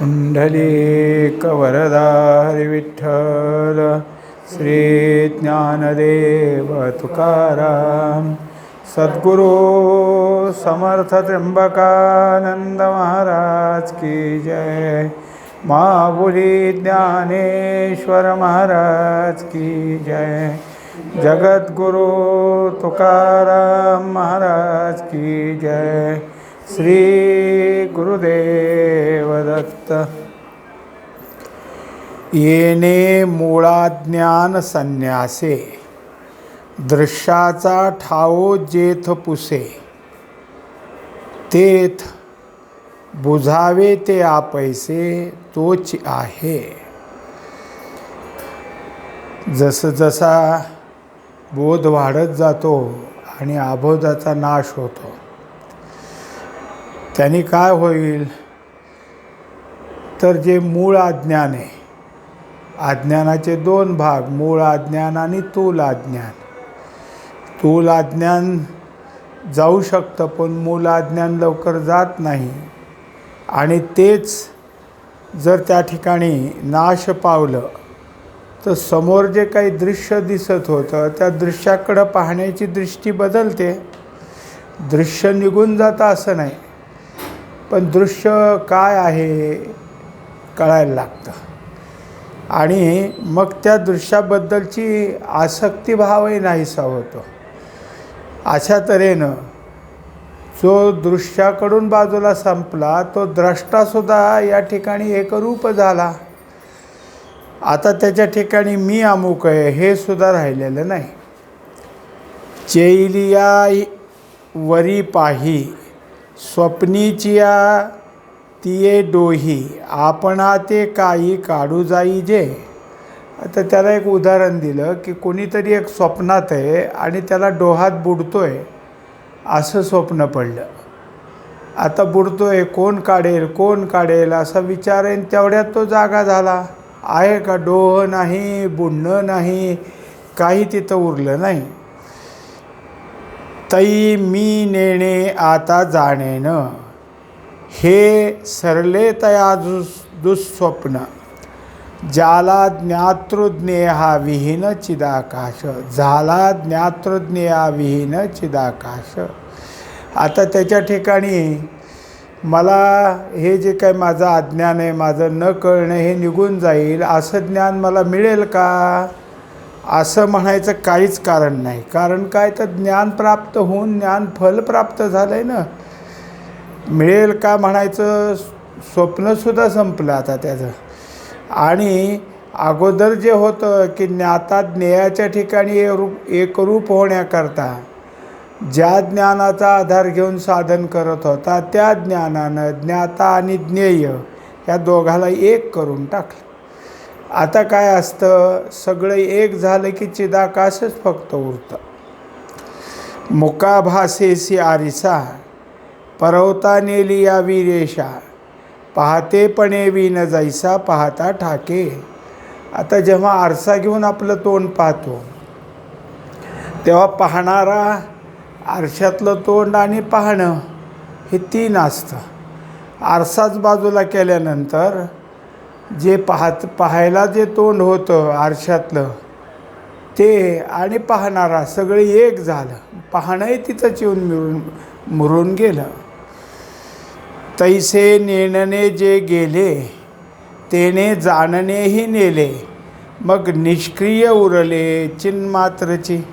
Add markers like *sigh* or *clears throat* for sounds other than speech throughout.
पुंडलीकवरदारि विठ्ठल श्री ज्ञानदेव तुकाराम सद्गुरु समर्थ त्र्यंबकानंद महाराज की जय। महाबुली ज्ञानेश्वर महाराज की जय। जगद्गुरु तुकाराम महाराज की जय। श्री येणे मुळाज्ञान संन्यासे दृश्याचा ठाओ जेथ पुसे तेथ बुझावे ते आपैसे तोच आहे। जसजसा बोध वाढत जातो आणि आबोधाचा नाश होतो त्यांनी काय होईल? तर जे मूळ अज्ञान आहे अज्ञानाचे दोन भाग मूळ अज्ञान आणि तूल अज्ञान. तूल अज्ञान जाऊ शकतं पण मूल अज्ञान लवकर जात नाही. आणि तेच जर त्या ठिकाणी नाश पावलं तर समोर जे काही दृश्य दिसत होतं त्या दृश्याकडं पाहण्याची दृष्टी बदलते. दृश्य निघून जातं असं नाही. पण दृश्य काय आहे कळायला लागतं. आणि मग त्या दृश्याबद्दलची आसक्तीभावही नाहीसा होतो. अशा तऱ्हेनं जो दृश्याकडून बाजूला संपला तो द्रष्टासुद्धा या ठिकाणी एकरूप झाला. आता त्याच्या ठिकाणी मी अमुक आहे हे सुद्धा राहिलेलं नाही. चेलिया वरी पाही स्वप्नीचिया तिये डोही आपणा ते काही काढू जाई जे. आता त्याला एक उदाहरण दिलं की कोणीतरी एक स्वप्नात आहे आणि त्याला डोहात बुडतोय असं स्वप्न पडलं. आता बुडतोय कोण काढेल कोण काढेल असा विचार आहे तेवढ्यात तो जागा झाला. आहे का डोह नाही बुडणं नाही काही तिथं उरलं नाही. तई मी नेणे आता जाणेनं. हे सरले तया दुस दुःस्वप्न. ज्याला ज्ञातृज्ञेहाविहीन चिदाकाश झाला ज्ञातृज्ञेहाविहीन चिदाकाश. आता त्याच्या ठिकाणी मला हे जे काही माझं अज्ञान आहे माझं न कळणं हे निघून जाईल असं ज्ञान मला मिळेल का? असं म्हणायचं काहीच कारण नाही. कारण काय? तर ज्ञान प्राप्त होऊन ज्ञान फल प्राप्त झालं आहे ना. मिळेल का म्हणायचं? स्वप्नसुद्धा संपलं आता त्याचं. आणि अगोदर जे होतं की ज्ञाता ज्ञेयाच्या ठिकाणी रूप एकरूप होण्याकरता ज्या ज्ञानाचा आधार घेऊन साधन करत होता त्या ज्ञानानं ज्ञाता आणि ज्ञेय या दोघाला एक करून टाकलं. आता काय असतं? सगळं एक झालं की चिदाकाशच फक्त उरतं. मुकाभासेसी आरिसा परवता नेली या वीरेशा पाहतेपणे विन जैसा पाहता ठाके. आता जेव्हा आरसा घेऊन आपलं तोंड पाहतो तेव्हा पाहणारा आरशातलं तोंड आणि पाहणं हे तीन असतं. आरसाच बाजूला केल्यानंतर जे पाहत पाहायला जे तोंड होतं आरशातलं ते आणि पाहणारा सगळे एक झालं. पाहणंही तिथं येऊन मिळून मुरून गेलं. तैसे नेणणे जे गेले तेने जाणणेही नेले. मग निष्क्रिय उरले चिन्मात्रची.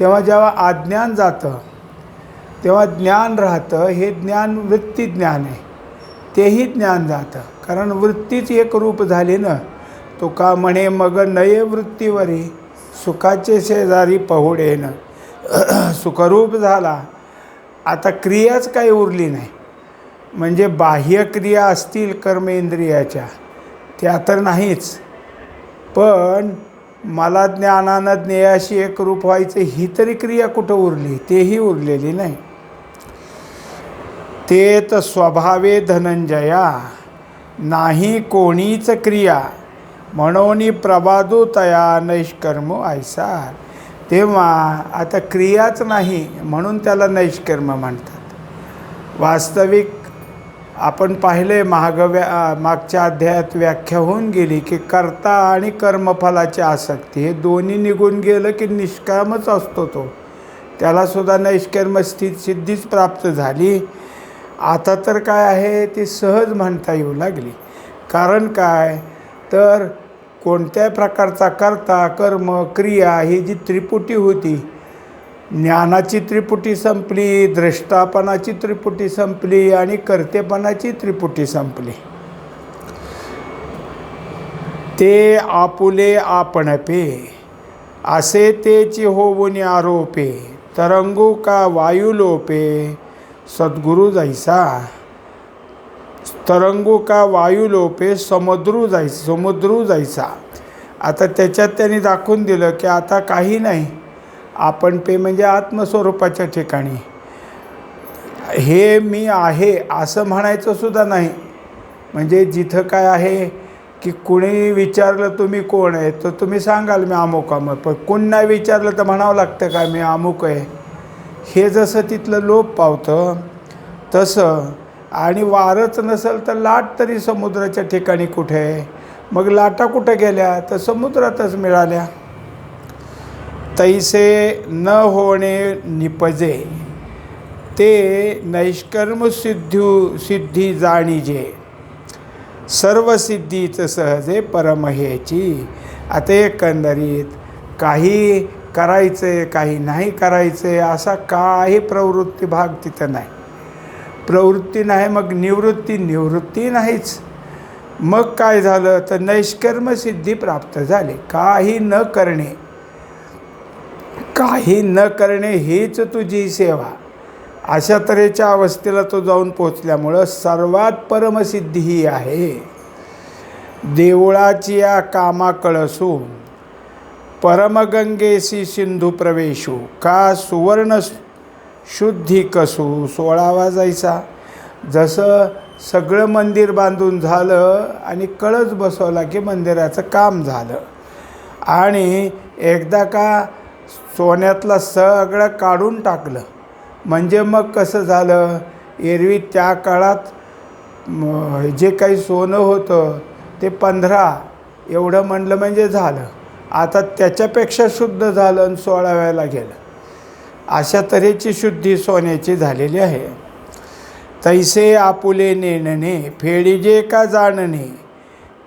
तेव्हा जेव्हा आज्ञान जातं तेव्हा ज्ञान राहतं हे ज्ञान वृत्ती ज्ञान आहे. तेही ज्ञान जातं. कारण वृत्तीच एक रूप झाली ना. तो का म्हणे मग नये वृत्तीवरी सुखाचे शेजारी पहुडेनं *clears throat* सुखरूप झाला. आता क्रियाच काही उरली नाही. म्हणजे बाह्य क्रिया असतील कर्मेंद्रियाच्या. त्या तर नाहीच. पण मला ज्ञानानं ज्ञेयाशी एक रूप व्हायचं ही तरी क्रिया कुठं उरली? तेही उरलेली नाही. ते तर स्वभावे धनंजया. नाही कोणीच क्रिया. म्हणून प्रबादू तया नैष्कर्म ऐसा तेव्हा आता क्रियाच नाही म्हणून त्याला नैष्कर्म म्हणतात. वास्तविक आपण पाहिले महागव्या मागच्या अध्यायात व्याख्या होऊन गेली की कर्ता आणि कर्मफलाची आसक्ती हे दोन्ही निघून गेलं की निष्कामच असतो तो. त्यालासुद्धा नैष्कर्म स्थित सिद्धीच प्राप्त झाली. आता तर काय आहे ती सहज म्हणता येऊ लागली. कारण काय? तर कोणत्याही प्रकारचा कर्ता कर्म क्रिया ही जी त्रिपुटी होती ज्ञानाची त्रिपुटी संपली द्रष्टापणाची त्रिपुटी संपली आणि कर्तेपणाची त्रिपुटी संपली. ते आपुले आपणपे असे तेची होऊन आरोपे तरंगू का वायुलोपे सद्गुरु जायचा तरंगू का वायुलोपे समुद्रू जाय समुद्रू जायचा आता त्याच्यात त्यांनी दाखवून दिलं की आता काही नाही. आपण पे म्हणजे आत्मस्वरूपाच्या ठिकाणी. हे मी आहे असं म्हणायचं सुद्धा नाही. म्हणजे जिथं काय आहे की कुणी विचारलं तुम्ही कोण आहे तर तुम्ही सांगाल मी अमुक अमुक पण कोण नाही विचारलं तर म्हणावं लागतं का मी अमुक आहे? हे जसं तिथलं लोप पावतं तसं. आणि वारच नसेल तर लाट तरी समुद्राच्या ठिकाणी कुठे? आहे मग लाटा कुठं गेल्या? तर समुद्रातच मिळाल्या. तैसे न होणे निपजे ते नैष्कर्म सिद्धू सिद्धी जाणीजे. सर्व सिद्धीच सहजे परमहेची. आता एकंदरीत काही करायचं काही नाही करायचं असा काही प्रवृत्ती भाग तिथं नाही. प्रवृत्ती नाही मग निवृत्ती निवृत्ती नाहीच. मग काय झालं? तर नैष्कर्म सिद्धी प्राप्त झाली. काही न करणे. काही न करणे हीच तुझी सेवा. अशा तऱ्हेच्या अवस्थेला तो जाऊन पोचल्यामुळं सर्वात परमसिद्धी ही आहे. देवळाची या कामा कळसून परमगंगेसी सिंधू प्रवेशू का सुवर्ण शुद्धी कसू? सोळावा जायचा जसं सगळं मंदिर बांधून झालं आणि कळस बसवला की मंदिराचं काम झालं. आणि एकदा का सोन्यातलं सगळं काढून टाकलं. म्हणजे मग कसं झालं? एरवी त्या काळात जे काही सोनं होतं ते पंधरा एवढं म्हणलं म्हणजे झालं. आता त्याच्यापेक्षा शुद्ध झालं आणि सोळाव्याला गेलं. अशा तऱ्हेची शुद्धी सोन्याची झालेली आहे. तैसे आपुले नेणणे फेडीजे का जाणणे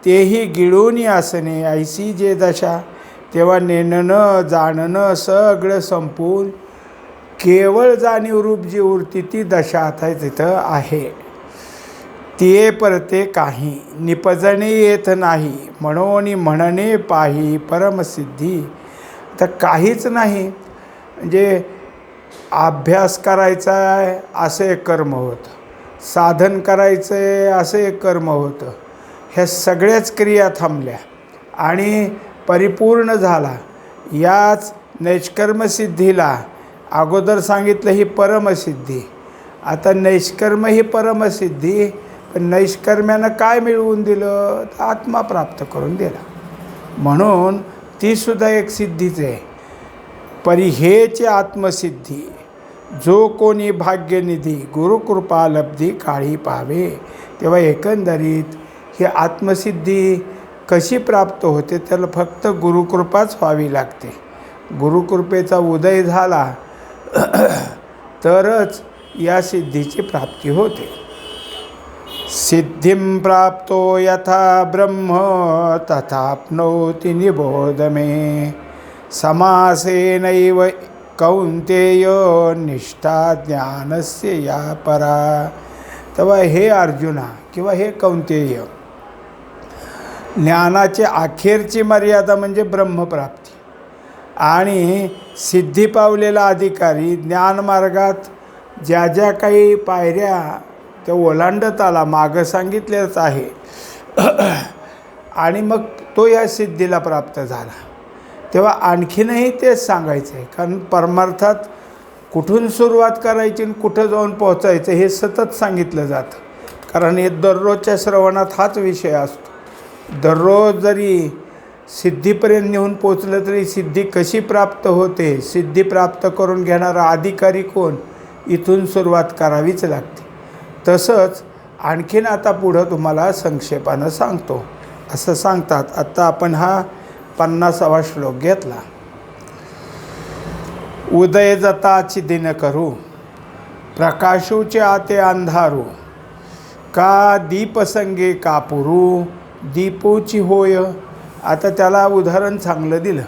तेही गिळून असणे ऐसी जे दशा तेव्हा नेणणं जाणणं सगळं संपून केवळ जाणीव रूप जी उरती ती दशा आता तिथं आहे. तिये परते काही निपजणे येत नाही म्हणून म्हणणे पाही परमसिद्धी. तर काहीच नाही म्हणजे अभ्यास करायचा आहे असे कर्म होतं. साधन करायचं आहे असे कर्म होतं. ह्या सगळ्याच क्रिया थांबल्या आणि परिपूर्ण झाला. याच नैष्कर्मसिद्धीला अगोदर सांगितलं ही परमसिद्धी. आता नैष्कर्म ही परमसिद्धी पण नैष्कर्म्यानं काय मिळवून दिलं? तर आत्मा प्राप्त करून दिला. म्हणून तीसुद्धा एक सिद्धीच आहे. परिहेची आत्मसिद्धी जो कोणी भाग्यनिधी गुरुकृपा लब्धी काळी पावे तेव्हा एकंदरीत ही आत्मसिद्धी कशी प्राप्त होते त्याला फक्त गुरुकृपाच व्हावी लागते. गुरुकृपेचा उदय झाला *clears throat* तरच या सिद्धीची प्राप्ती होते. सिद्धिं प्राप्तो यथा ब्रह्म तथाप्नोति निबोध मे। समासेनैव कौन्तेयो निष्ठा ज्ञानस्य या परा। तेव्हा हे अर्जुना किंवा हे कौंतेय ज्ञानाची अखेरची मर्यादा म्हणजे ब्रह्मप्राप्ती. आणि सिद्धी पावलेला अधिकारी ज्ञानमार्गात ज्या ज्या काही पायऱ्या त्या ओलांडत आला मागं सांगितलेच आहे. आणि मग तो या सिद्धीला प्राप्त झाला. तेव्हा आणखीनही तेच सांगायचं आहे कारण परमार्थात कुठून सुरुवात करायची आणि कुठं जाऊन पोहोचायचं हे सतत सांगितलं जातं. कारण हे दररोजच्या श्रवणात हाच विषय असतो. दररोज जरी सिद्धीपर्यंत नेऊन पोचलं तरी सिद्धी कशी प्राप्त होते सिद्धी प्राप्त करून घेणारा अधिकारी कोण इथून सुरुवात करावीच लागते. तसंच आणखीन आता पुढं तुम्हाला संक्षेपानं सांगतो. असं सांगतात आत्ता आपण हा पन्नासावा श्लोक घेतला. उदय जताची दिन करू प्रकाशूचे आते अंधारू का दीपसंगे कापुरू दीपोची होय. आता त्याला उदाहरण चांगलं दिलं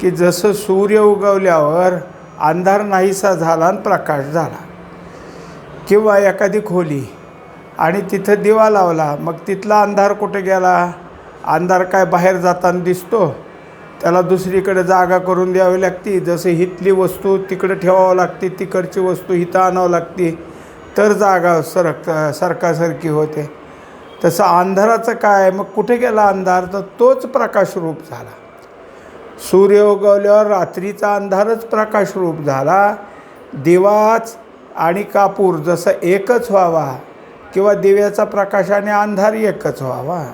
की जसं सूर्य उगवल्यावर अंधार नाहीसा झाला आणि प्रकाश झाला. किंवा एखादी खोली आणि तिथं दिवा लावला मग तिथला अंधार कुठे गेला? अंधार काय बाहेर जाताना दिसतो? त्याला दुसरीकडे जागा करून द्यावी लागती. जसं हितली वस्तू तिकडे ठेवावं लागते तिकडची वस्तू हिथं आणावं लागते तर जागा सरक सरकासारखी होते. तसं अंधाराचं काय? मग कुठे गेला अंधार? तर तोच प्रकाशरूप झाला. सूर्य उगवल्यावर रात्रीचा अंधारच प्रकाशरूप झाला. दिवाच आणि कापूर जसं एकच व्हावा किंवा दिव्याचा प्रकाशाने अंधार एकच व्हावा.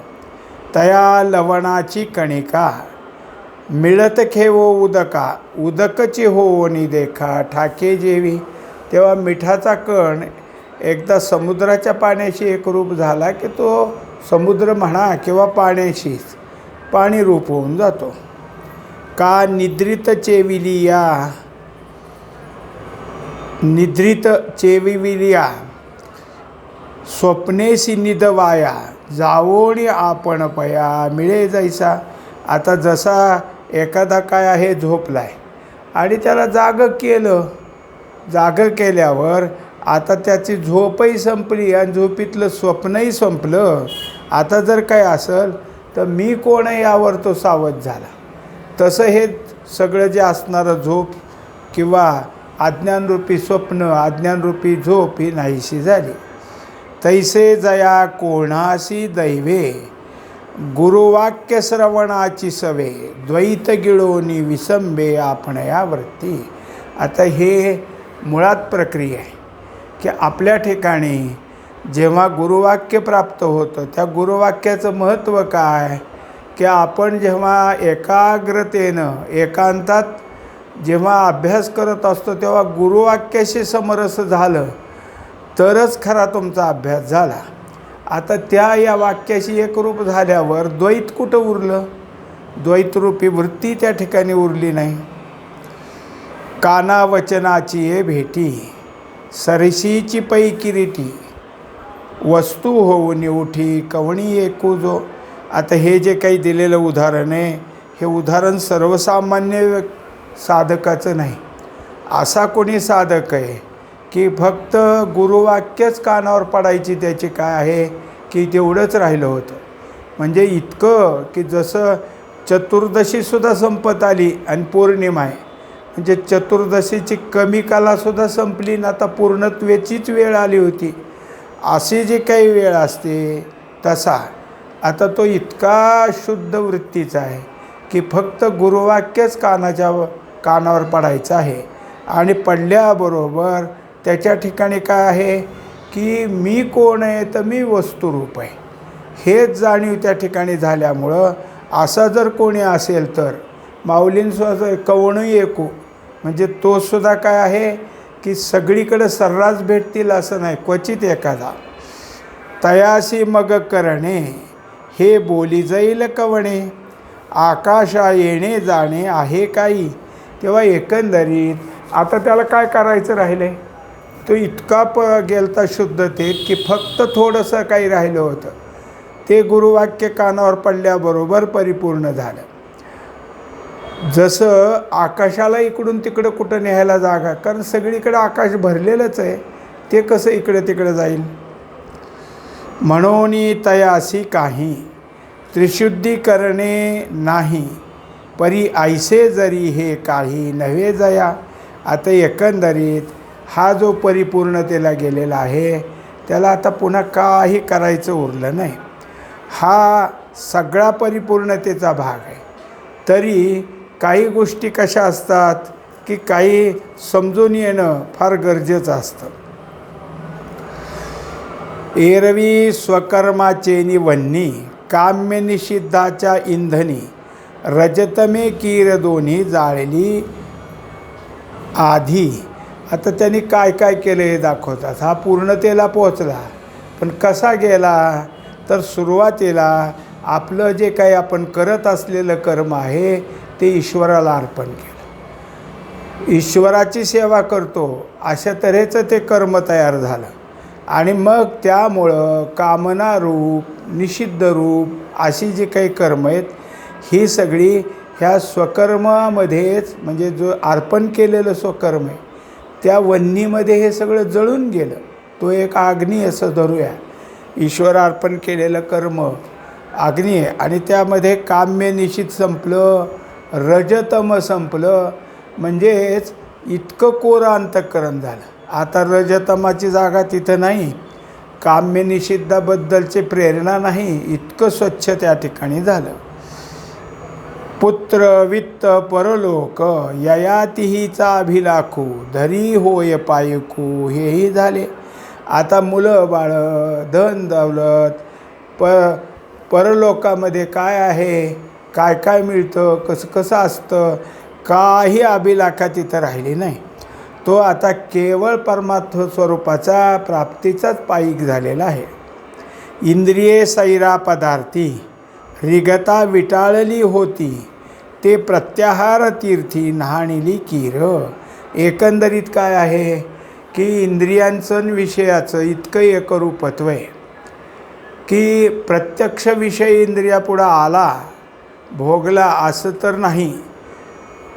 तया लवणाची कणिका मिळत खेवो उदका उदकची हो देखा ठाके जेवी. तेव्हा मिठाचा कण एकदा समुद्राच्या पाण्याशी एकरूप झाला की तो समुद्र म्हणा किंवा पाण्याशीच पाणी रूप होऊन जातो. का निद्रित चेविली या? निद्रित चेविविर्या स्वप्नेशी निदवाया जावोणी आपण पया मिळे जायचा आता जसा एखादा काय आहे झोपलाय. आणि त्याला जाग केलं जाग केल्यावर आता त्याची झोपही संपली आणि झोपीतलं स्वप्नही संपलं. आता जर काय असेल तर मी कोण यावर तो सावध झाला. तसं हे सगळं जे असणारं झोप किंवा अज्ञानरूपी स्वप्न अज्ञानरूपी झोप ही नाहीशी झाली. तैसे जया कोणाशी दैवे? गुरुवाक्य श्रवणाची सवे द्वैत गिळोनी विसंबे आपण या वृत्ती. आता हे मुळात प्रक्रिया आहे की आपल्या ठिकाणी जेव्हा गुरुवाक्य प्राप्त होतं त्या गुरुवाक्याचं महत्त्व काय? की आपण जेव्हा एकाग्रतेनं एकांतात जेव्हा अभ्यास करत असतो तेव्हा गुरुवाक्याशी समरस झालं तरच खरा तुमचा अभ्यास झाला. आता त्या या वाक्याशी एकरूप झाल्यावर द्वैत कुठं उरलं? द्वैतरूपी वृत्ती त्या ठिकाणी उरली नाही. कानावचनाची ये भेटी सरशीची पै किरीटी वस्तू होऊन उठी कवणी एकू जो आता हे जे काही दिलेलं उदाहरण आहे हे उदाहरण सर्वसामान्य साधकाचं नाही. असा कोणी साधक आहे की फक्त गुरुवाक्यच कानावर पडायची त्याची काय आहे की तेवढंच राहिलं होतं. म्हणजे इतकं की जसं चतुर्दशीसुद्धा संपत आली आणि पौर्णिमा आहे. म्हणजे चतुर्दशीची कमी कालासुद्धा संपली ना आता पूर्णत्वेचीच वेळ आली होती. अशी जी काही वेळ असते तसा. आता तो इतका शुद्ध वृत्तीचा आहे की फक्त गुरुवाक्यच कानाच्या कानावर पडायचं आहे. आणि पडल्याबरोबर त्याच्या ठिकाणी काय आहे की मी कोण आहे तर मी वस्तुरूप आहे. हेच जाणीव त्या ठिकाणी झाल्यामुळं असं जर कोणी असेल तर माऊलींसुद्धा कवणही ऐकू म्हणजे तोसुद्धा काय आहे की सगळीकडे सर्रास भेटतील असं नाही क्वचित एखादा. तयासी मग करणे हे बोली जाईल कवणे. आकाशा येणे जाणे आहे काही. तेव्हा एकंदरीत आता त्याला काय करायचं राहिले तो इतका प गेलता शुद्धतेत की फक्त थोडंसं काही राहिलं होतं. ते गुरुवाक्य कानावर पडल्याबरोबर परिपूर्ण झालं. जसं आकाशाला इकडून तिकडं कुठं न्यायला जागा कारण सगळीकडं आकाश भरलेलंच आहे ते कसं इकडं तिकडं जाईल? म्हणून तयासी काही. त्रिशुद्धी करणे नाही. परी ऐसे जरी हे काही नव्हे जया आता एकंदरीत हा जो परिपूर्णतेला गेलेला आहे त्याला आता पुन्हा काही करायचं उरलं नाही. हा सगळा परिपूर्णतेचा भाग आहे. तरी काही गोष्टी कशा असतात की काही समजून येणं फार गरजेचं असतं. एरवी स्वकर्माचे निवन्नी काम्य निषिद्धाच्या इंधनी रजतमे कीर दोन्ही जाळली आधी. आता त्यांनी काय काय केलं हे दाखवतात. हा पूर्णतेला पोचला पण कसा गेला? तर सुरुवातीला आपलं जे काही आपण करत असलेलं कर्म आहे ते ईश्वराला अर्पण केलं. ईश्वराची सेवा करतो अशा तऱ्हेचं ते कर्म तयार झालं. आणि मग त्यामुळं कामना रूप निषिद्ध रूप अशी जी काही कर्म आहेत ही सगळी ह्या स्वकर्मामध्येच म्हणजे जो अर्पण केलेलं स्वकर्म आहे त्या वन्नीमध्ये हे सगळं जळून गेलं. तो एक अग्नी असं धरूया. ईश्वर अर्पण केलेलं कर्म अग्नी आहे आणि त्यामध्ये काम्य निश्चित संपलं रजतम संपलं. म्हणजेच इतकं कोरं अंतःकरण झालं. आता रजतमाची जागा तिथं नाही. काम्य निषिद्धाबद्दलची प्रेरणा नाही. इतकं स्वच्छ त्या ठिकाणी झालं. पुत्र वित्त परलोक ययातिहीचा अभिलाखू धरी होय पायकू हेही झाले. आता मुलं बाळं धन दौलत प परलोकामध्ये काय आहे? काय काय मिळतं? कसं कसं असतं? काही अभिलाखा तिथं राहिली नाही. तो आता केवळ परमात्म स्वरूपाचा प्राप्तीचाच पायिक झालेला आहे. इंद्रिये सैरा पदार्थी रिगता विटाळली होती. ते प्रत्याहार तीर्थी न्हाणिली कीर. एकंदरीत काय आहे? की इंद्रियांचं विषयाचं इतकं एकरूपत्व आहे. की प्रत्यक्ष विषय इंद्रियापुढं आला भोगला असं तर नाही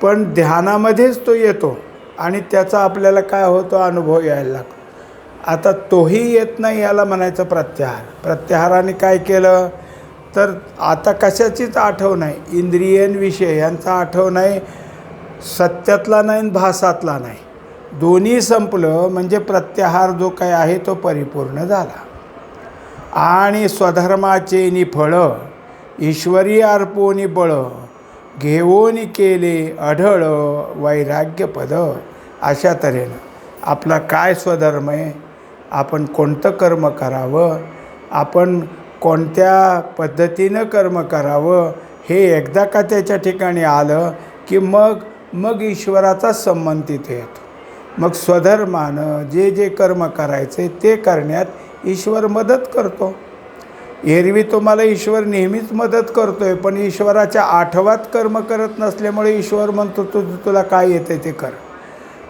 पण ध्यानामध्येच तो येतो आणि त्याचा आपल्याला काय होतो? अनुभव यायला लागतो. आता तोही येत नाही याला म्हणायचं प्रत्याहार. प्रत्याहाराने काय केलं? तर आता कशाचीच आठव नाही. इंद्रियन विषय यांचा आठव नाही सत्यातला नाही आणि भासातला नाही. दोन्ही संपलं म्हणजे प्रत्याहार जो काय आहे तो परिपूर्ण झाला. आणि स्वधर्माचे निफळं ईश्वरी अर्पोनी बळं घेऊन केले अढळ वैराग्यपद अशा तऱ्हेनं. आपला काय स्वधर्म आहे? आपण कोणतं कर्म करावं? आपण कोणत्या पद्धतीनं कर्म करावं हे एकदा का त्याच्या ठिकाणी आलं की मग मग ईश्वराचा संबंध तिथे येतो. मग स्वधर्मानं जे जे कर्म करायचे ते करण्यात ईश्वर मदत करतो. एरवी तुम्हाला ईश्वर नेहमीच मदत करतो आहे पण ईश्वराच्या आठवात कर्म करत नसल्यामुळे ईश्वर म्हणतो तू तुला काय येतं ते कर.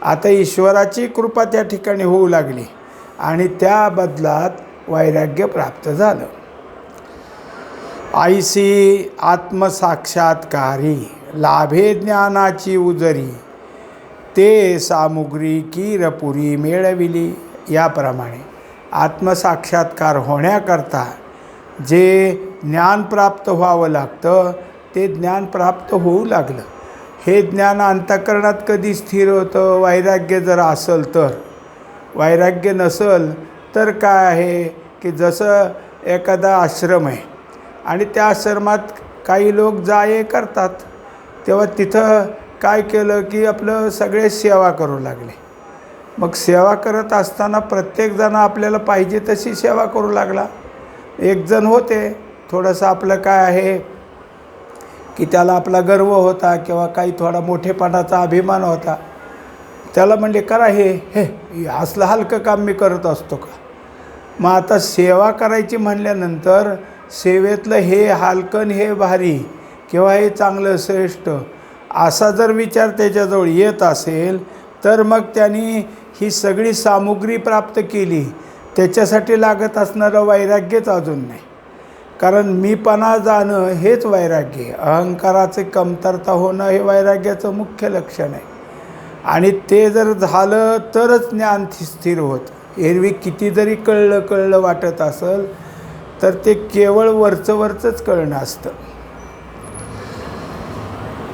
आता ईश्वराची कृपा त्या ठिकाणी होऊ लागली आणि त्या बदलात वैराग्य प्राप्त झालं. आईसी आत्मसाक्षात्कारी लाभे ज्ञानाची उजरी ते सामुग्री कीरपुरी मिळविली. याप्रमाणे आत्मसाक्षात्कार होण्याकरता जे ज्ञान प्राप्त व्हावं लागतं ते ज्ञान प्राप्त होऊ लागलं. हे ज्ञान अंतकरणात कधी स्थिर होतं? वैराग्य जर असेल तर. वैराग्य नसेल तर काय आहे? की जसं एखादा आश्रम आहे आणि त्या आश्रमात काही लोक जा ये करतात. तेव्हा तिथं काय केलं की आपलं सगळे सेवा करू लागले. मग सेवा करत असताना प्रत्येकजण आपल्याला पाहिजे तशी सेवा करू लागला. एकजण होते थोडंसं आपलं काय आहे की त्याला आपला गर्व होता किंवा काही थोडा मोठेपणाचा अभिमान होता. त्याला म्हणले करा हे हे असलं हलकं काम मी करत असतो का? मग आता सेवा करायची म्हणल्यानंतर सेवेतलं हे हालकण हे भारी किंवा हे चांगलं श्रेष्ठ. असा जर विचार त्याच्याजवळ येत असेल तर मग त्यांनी ही सगळी सामुग्री प्राप्त केली. त्याच्यासाठी लागत असणारं वैराग्यच अजून नाही. कारण मीपणा जाणं हेच वैराग्य आहे. अहंकाराचे कमतरता होणं हे वैराग्याचं मुख्य लक्षण आहे. आणि ते जर झालं तरच ज्ञान स्थिर होतं. एरवी किती जरी कळलं कळलं वाटत असेल तर ते केवळ वरचं वरचंच कळणं असतं.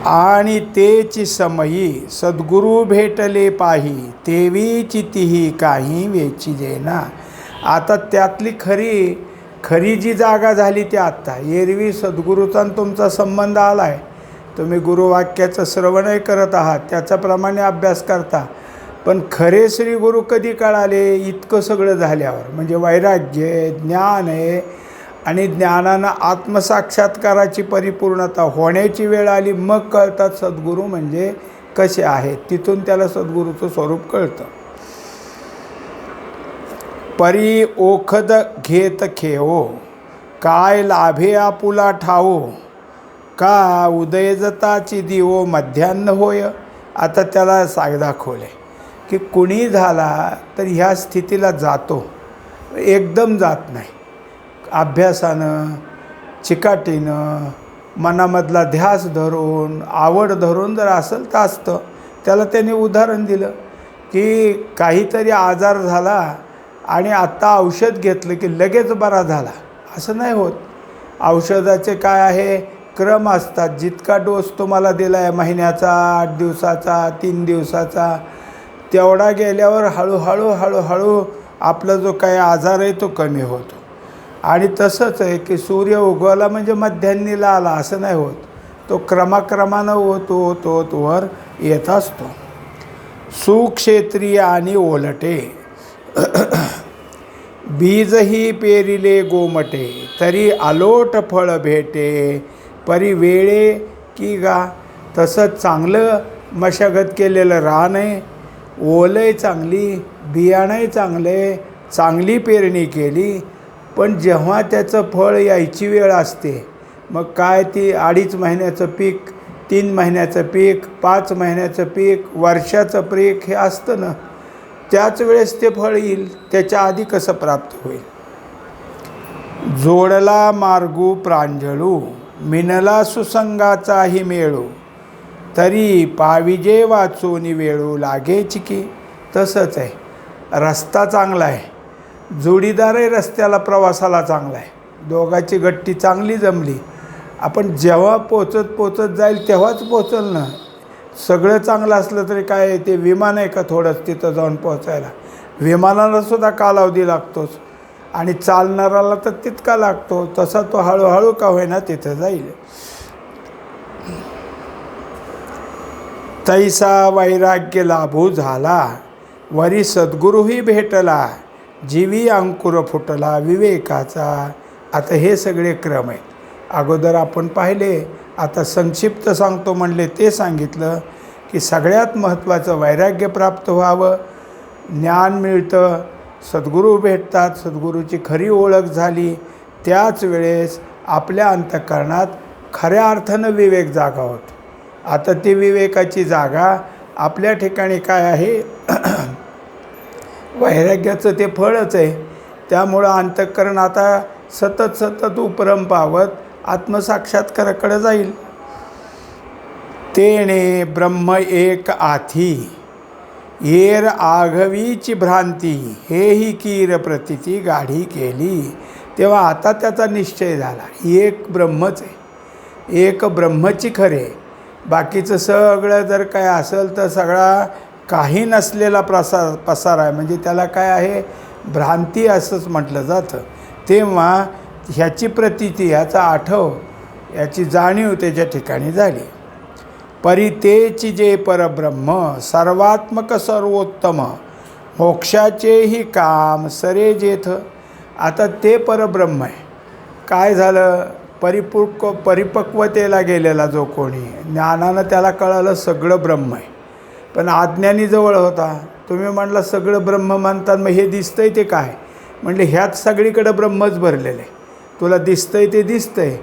आणि तेची समयी सद्गुरू भेटले पाही तेवीची तिही काही वेची जेना आता त्यातली खरी खरी जी जागा झाली ती आत्ता. एरवी सद्गुरूचा आणि तुमचा संबंध आला आहे तुम्ही गुरुवाक्याचं श्रवणही करत आहात. त्याच्याप्रमाणे अभ्यास करता. पण खरे श्री गुरु कधी कळाले? इतकं सगळं झाल्यावर. म्हणजे वैराग्य आहे ज्ञान आहे आणि ज्ञानानं आत्मसाक्षात्काराची परिपूर्णता होण्याची वेळ आली मग कळतात सद्गुरू म्हणजे कसे आहेत? तिथून त्याला सद्गुरूचं स्वरूप कळतं. परी ओखद घेत खेओ काय लाभे आपुला ठावो का उदयजताची दिवो मध्यान्न होय? आता त्याला साग दाखवले. की कुणी झाला तर ह्या स्थितीला जातो. एकदम जात नाही. अभ्यासानं चिकाटीनं मनामधला ध्यास धरून आवड धरून जर असेल तर असतं. त्याला त्याने उदाहरण दिलं की काहीतरी आजार झाला आणि आत्ता औषध घेतलं की लगेच बरा झाला. असं नाही होत. औषधाचे काय आहे? क्रम असतात. जितका डोस तुम्हाला दिला आहे महिन्याचा आठ दिवसाचा तीन दिवसाचा तेवढा गेल्यावर हळूहळू हळूहळू आपला जो काही आजार आहे तो कमी होतो. आणि तसंच आहे की सूर्य उगवला म्हणजे मध्यान्नीला आला असं नाही होत. तो क्रमाक्रमानं होत होत होत वर येत असतो. सुक्षेत्रीय आणि ओलटे. *clears throat* बीजही पेरिले गोमटे तरी आलोट फळ भेटे. परी वेळे की गा? तसंच चांगलं मशागत केलेलं रान आहे ओलंय चांगली बियाणंही चांगले चांगली पेरणी केली पण जेव्हा त्याचं फळ यायची वेळ असते मग काय ती अडीच महिन्याचं पीक तीन महिन्याचं पीक पाच महिन्याचं पीक वर्षाचं पीक हे असतं ना त्याच वेळेस ते फळ येईल त्याच्या आधी कसं प्राप्त होईल? जोडला मार्गू प्रांजळू मिनला सुसंगाचाही मेळू तरी पाविजे वाचून वेळू लागे चिकी तसंच आहे. रस्ता चांगला आहे. जोडीदारही रस्त्याला प्रवासाला चांगला आहे. दोघाची गट्टी चांगली जमली. आपण जेव्हा पोचत पोचत जाईल तेव्हाच पोचल ना सगळं चांगलं असलं तरी काय आहे, ते विमान आहे का थोडंच तिथं जाऊन पोचायला? विमानाला सुद्धा कालावधी लागतोच. आणि चालणाराला तर तितका लागतो. तसा तो हळूहळू का होईना तिथं जाईल. तैसा वैराग्य लाभू झाला. वरी सद्गुरूही भेटला. जीवी अंकुर फुटला विवेकाचा. आता हे सगळे क्रम आहेत. अगोदर आपण पाहिले आता संक्षिप्त सांगतो म्हणले ते सांगितलं की सगळ्यात महत्त्वाचं वैराग्य प्राप्त व्हावं. ज्ञान मिळतं सद्गुरू भेटतात सद्गुरूची खरी ओळख झाली. त्याच वेळेस आपल्या अंतःकरणात खऱ्या अर्थानं विवेक जागा होतो आता ती विवेकाची जागा आपल्या ठिकाणी काय आहे? *clears throat* वैराग्याचं ते फळच आहे. त्यामुळं अंतःकरण आता सतत सतत उपरम पावत आत्मसाक्षात्काराकडे जाईल. तेणे ब्रह्म एक आथी येर आघवीची भ्रांती हेही कीर प्रतिती गाढी केली. तेव्हा आता त्याचा निश्चय झाला. एक ब्रह्मच आहे. एक ब्रह्मची खरे बाकीचं सगळं जर काय असेल तर सगळा काही नसलेला प्रसार पसार आहे. म्हणजे त्याला काय आहे? भ्रांती असंच म्हटलं जातं. तेव्हा ह्याची प्रतीती ह्याचा आठव याची जाणीव त्याच्या ठिकाणी झाली. परितेची जे परब्रह्म सर्वात्मक सर्वोत्तम मोक्षाचेही काम सरे जेथ. आता ते परब्रह्म आहे. काय झालं? परिपूर्क परिपक्वतेला गेलेला जो कोणी ज्ञानानं त्याला कळालं सगळं ब्रह्म आहे. पण आज्ञानी जवळ होता. तुम्ही म्हणला सगळं ब्रह्म मानतात मग हे दिसतंय ते काय? म्हणले ह्यात सगळीकडं ब्रह्मच भरलेलं आहे. तुला दिसतंय ते दिसतंय.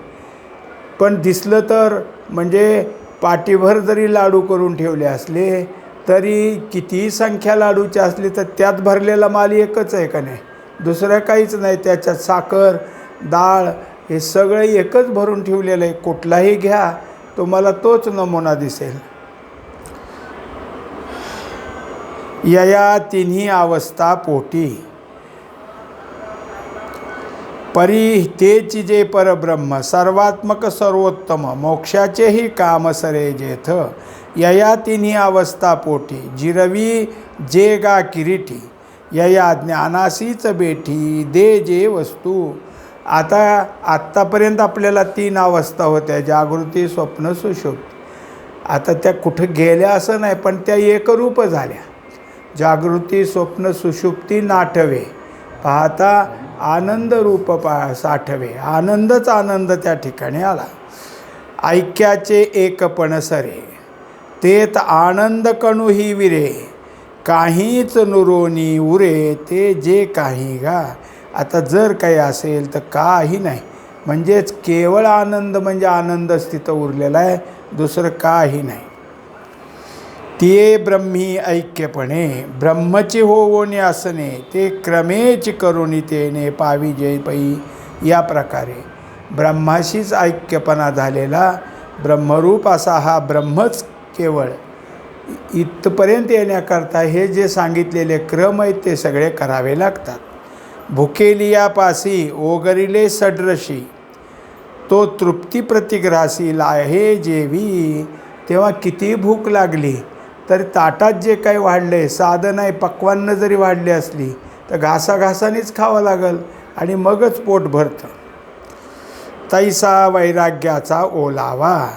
पण दिसलं तर म्हणजे पाठीभर जरी लाडू करून ठेवले असले तरी कितीही संख्या लाडूची असली तर त्यात भरलेला माल एकच आहे का नाही? दुसरं काहीच नाही. त्याच्यात साखर डाळ हे सगळं एकच भरून ठेवलेलं आहे. कुठलाही घ्या तुम्हाला तोच नमुना दिसेल. यया तिन्ही अवस्था पोटी. परी तेची जे परब्रह्म सर्वात्मक सर्वोत्तम मोक्षाचेही काम सरे जेथ यया तिन्ही अवस्था पोटी. जिरवी जे गा किरीटी यया ज्ञानासीच बेठी दे जे वस्तू. आता आत्तापर्यंत आपल्याला तीन अवस्था होत्या जागृती स्वप्न सुशोभ आता त्या कुठं गेल्या असं नाही पण त्या एकरूप झाल्या. जागृती स्वप्न सुषुप्ती नाठवे. पाहता आनंद रूप पा साठवे. आनंदच आनंद त्या ठिकाणी आला. ऐक्याचे एकपण सरे. तेत आनंद कणू ही विरे. काहीच नुरोनी उरे ते जे काही गा आता जर काही असेल तर काही नाही. म्हणजेच केवळ आनंद म्हणजे आनंदच तिथं उरलेला आहे दुसरं काही नाही. ते ब्रह्मी ऐक्यपणे ब्रह्मचे होवोने असणे ते क्रमेची करुणी तेने पावी जय या प्रकारे. ब्रह्माशीच ऐक्यपणा झालेला ब्रह्मरूप असा हा ब्रह्मच केवळ. इथपर्यंत येण्याकरता हे जे सांगितलेले क्रम आहेत ते सगळे करावे लागतात. भुकेलियापासी ओगरिले सडरशी. तो तृप्ती प्रतिग्रासी लाहे जेवी. तेव्हा किती भूक लागली? तर ताटात जे काही वाढले साधं नाही पक्वान्न जरी वाढली असली तर घासाघासानेच खावं लागल आणि मगच पोट भरतं. तैसा वैराग्याचा ओलावा.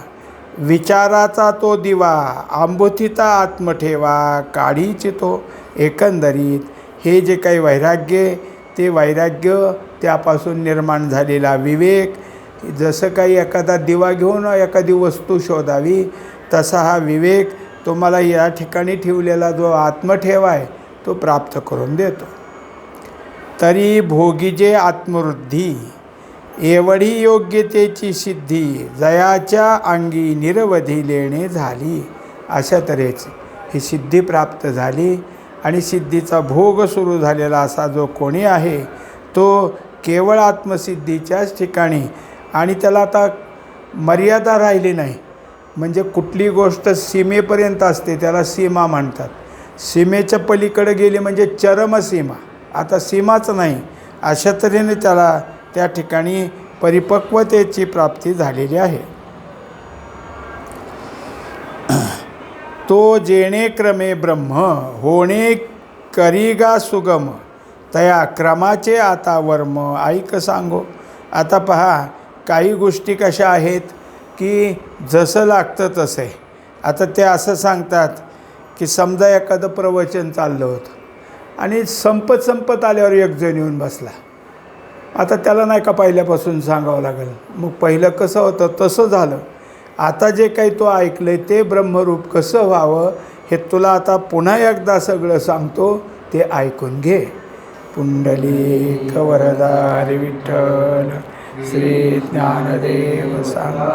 विचाराचा तो दिवा आंबोथीचा आत्मठेवा काढीची तो एकंदरीत हे जे काही वैराग्य ते वैराग्य त्यापासून निर्माण झालेला विवेक. जसं काही एखादा दिवा घेऊन एखादी वस्तू शोधावी तसा हा विवेक तुम्हाला या ठिकाणी ठेवलेला जो आत्मठेवा आहे तो प्राप्त करून देतो. तरी भोगीजे आत्मवृद्धी एवढी योग्यतेची सिद्धी जयाच्या अंगी निरवधी लेणे झाली. अशा तऱ्हेची ही सिद्धी प्राप्त झाली. आणि सिद्धीचा भोग सुरू झालेला असा जो कोणी आहे तो केवळ आत्मसिद्धीच्याच ठिकाणी. आणि त्याला आता मर्यादा राहिली नाही. म्हणजे कुठली गोष्ट सीमेपर्यंत असते त्याला सीमा म्हणतात. सीमेच्या पलीकडे गेली म्हणजे चरमसीमा. आता सीमाच नाही. अशा तऱ्हेने त्याला त्या ठिकाणी परिपक्वतेची प्राप्ती झालेली आहे. तो जेणे क्रमे ब्रह्म होणे करिगा सुगम. तया क्रमाचे आता वर्म. ऐक सांगो. आता पहा काही गोष्टी कशा आहेत की जसं लागतं तसं. आहे आता ते असं सांगतात की समजा एखादं प्रवचन चाललं होतं आणि संपत संपत आल्यावर एक जण येऊन बसला. आता त्याला नाही का पहिल्यापासून सांगावं लागेल? मग पहिलं कसं होतं? तसं झालं. आता जे काही तो ऐकलं आहे ते ब्रह्मरूप कसं व्हावं हे तुला आता पुन्हा एकदा सगळं सांगतो ते ऐकून घे. पुंडली वरदारी विठ्ठल श्री ज्ञानदेव सांगा.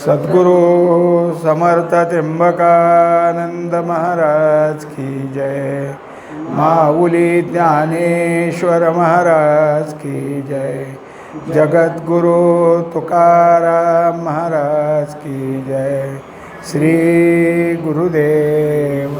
सद्गुरु समर्थ त्र्यंबकानंद महाराज की जय. माऊली ज्ञानेश्वर महाराज की जय. जगद्गुरु तुकाराम महाराज की जय। श्री गुरुदेव